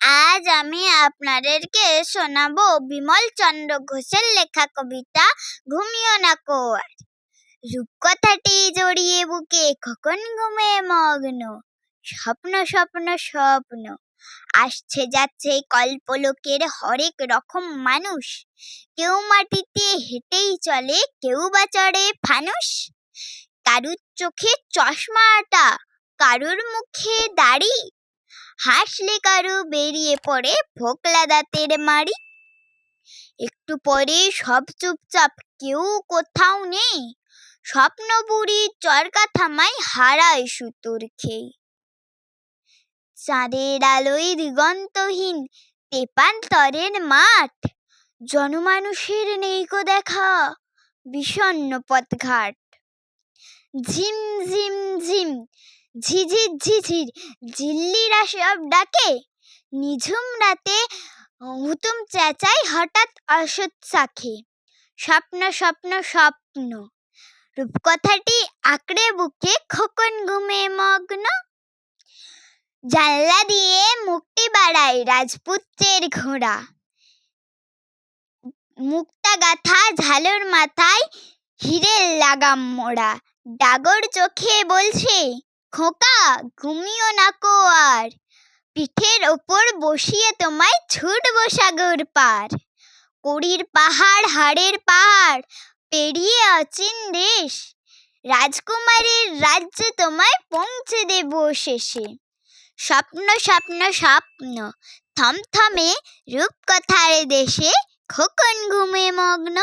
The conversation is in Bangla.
আজ আমি আপনাদেরকে শোনাবো বিমল চন্দ্র ঘোষের লেখা কবিতা ঘুমিও না কো আর রূপকথাটি জড়িয়ে বুকে কখন ঘুমে মগ্ন? স্বপ্ন স্বপ্ন স্বপ্ন। আসছে, যাচ্ছে কল্পলোকের হরেক রকম মানুষ। কেউ মাটিতে হেঁটেই চলে, কেউ বা চড়ে ফানুষ। কারুর চোখে চশমাটা, কারুর মুখে দাড়ি হাসলে কারু বেরিয়ে পড়ে ভোকলা দাঁতের মাড়ি। একটু পরে সব চুপচাপ, কেউ কোথাও নেই। স্বপ্ন বুড়ি চরকা থামায় হারায় সুতোর খেয়ে চাঁদের আলোয় দিগন্তহীন তেপান্তরের মাঠ। জনমানুষের নেইকো দেখা বিষণ্ণ পথঘাট ঝিম ঝিম ঝিম ঝিঝির ঝিঝির ঝিল্লিরা সব ডাকে। নিঝুম রাতে হুতুম চেঁচাই হঠাৎ অসৎ শাখে স্বপ্ন স্বপ্ন স্বপ্ন। রূপকথাটি আঁকড়ে বুকে খোকন ঘুমে মগ্ন। জানলা দিয়ে মুক্তি বাড়ায় রাজপুত্রের ঘোড়া। মুক্তা গাথা ঝালর মাথায় হিরের লাগাম মোড়া। ডাগর চোখে বলছে খোকা, ঘুমিও না কো আর পিঠের ওপর বসিয়ে তোমায় ছুটবো সাগর পার। কড়ির পাহাড়, হাড়ের পাহাড়, পেরিয়ে অচিন দেশ। রাজকুমারীর রাজ্যে তোমায় পৌঁছে দেব শেষে। স্বপ্ন স্বপ্ন স্বপ্ন, থমথমে রূপকথার দেশে খোকন ঘুমে মগ্ন।